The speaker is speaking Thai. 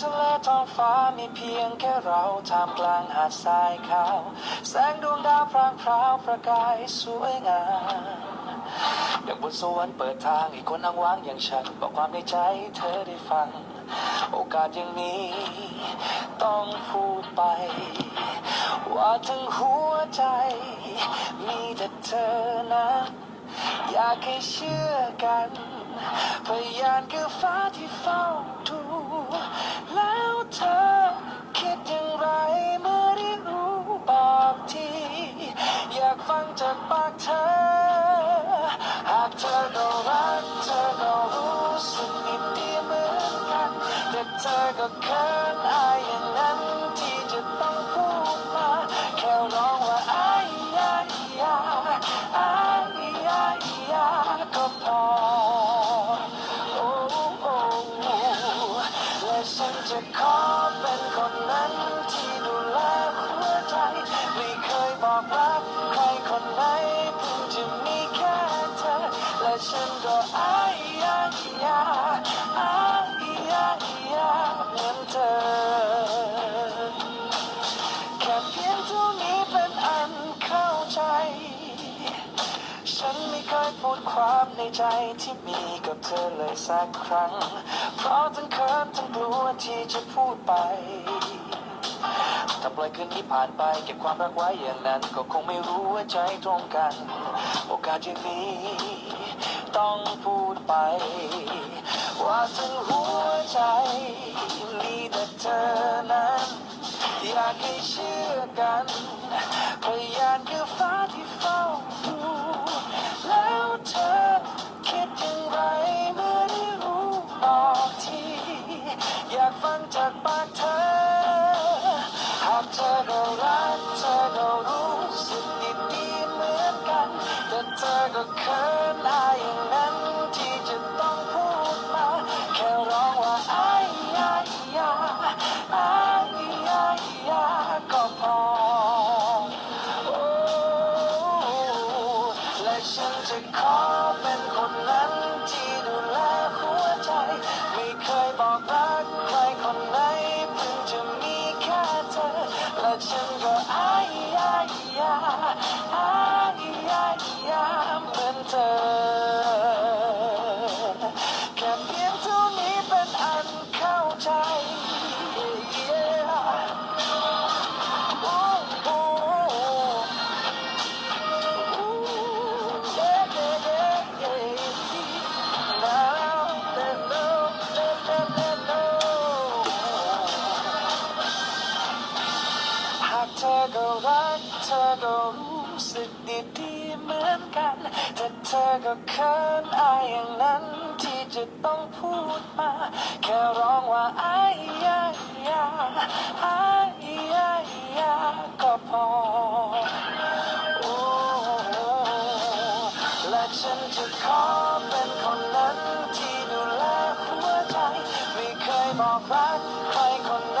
ทะเลท้องฟ้ามีเพียงแค่เราท่ามกลางหาดทรายขาว แสงดวงดาวพรางพราวประกายสวยงามดังบนสวรรค์เปิดทางให้คนอ้างว้างอย่างฉัน บอกความในใจเธอได้ฟัง โอกาสอย่างนี้ ต้องพูดไป ว่าทั้งหัวใจ มีแต่เธอนั้น อยากให้เชื่อกันพยานคือฟ้าที่เฝ้าดูแล้วเธอคิดอย่างไรเมื่อได้รู้บอกทีอยากฟังจากปากเธอ หากเธอก็รักเธอก็รู้สึกดีดีๆเหมือนกันแต่เธอก็เขินอาย จะขอเป็นคนนั้นที่ดูแลหัวใจ ไม่เคยบอกรักใครคนไหนเพิ่งจะมีแค่เธอ และฉันก็อายยายาอายยายาเหมือนเธอ แค่เพียงเท่านี้เป็นอันเข้าใจ ฉันไม่เคยพูดความในใจที่มีกับเธอเลยสักครั้ง เพราะ ทั้งเขินทั้งกลัวที่จะพูดไป ถ้าปล่อยคืนนี้ผ่านไป เก็บความรักไว้อย่างนั้น ก็คงไม่รู้ว่าใจตรงกัน โอกาสอย่างนี้ ต้องพูดไป ว่าทั้งหัวใจ มีแต่เธอนั้น อยากให้เชื่อกันพยานคือฟ้าที่เฝ้า แต่เธ เธอก็รู้สึกดีดีเหมือนกันแต่เธอก็เขินอายอย่างนั้น ที่จะต้องพูดมา แค่ร้องว่าอายยายาอายยายาก็พอและฉันจะขอเป็นคนนั้นที่ดูแลหัวใจ ไม่เคยบอกรักใครคนไหน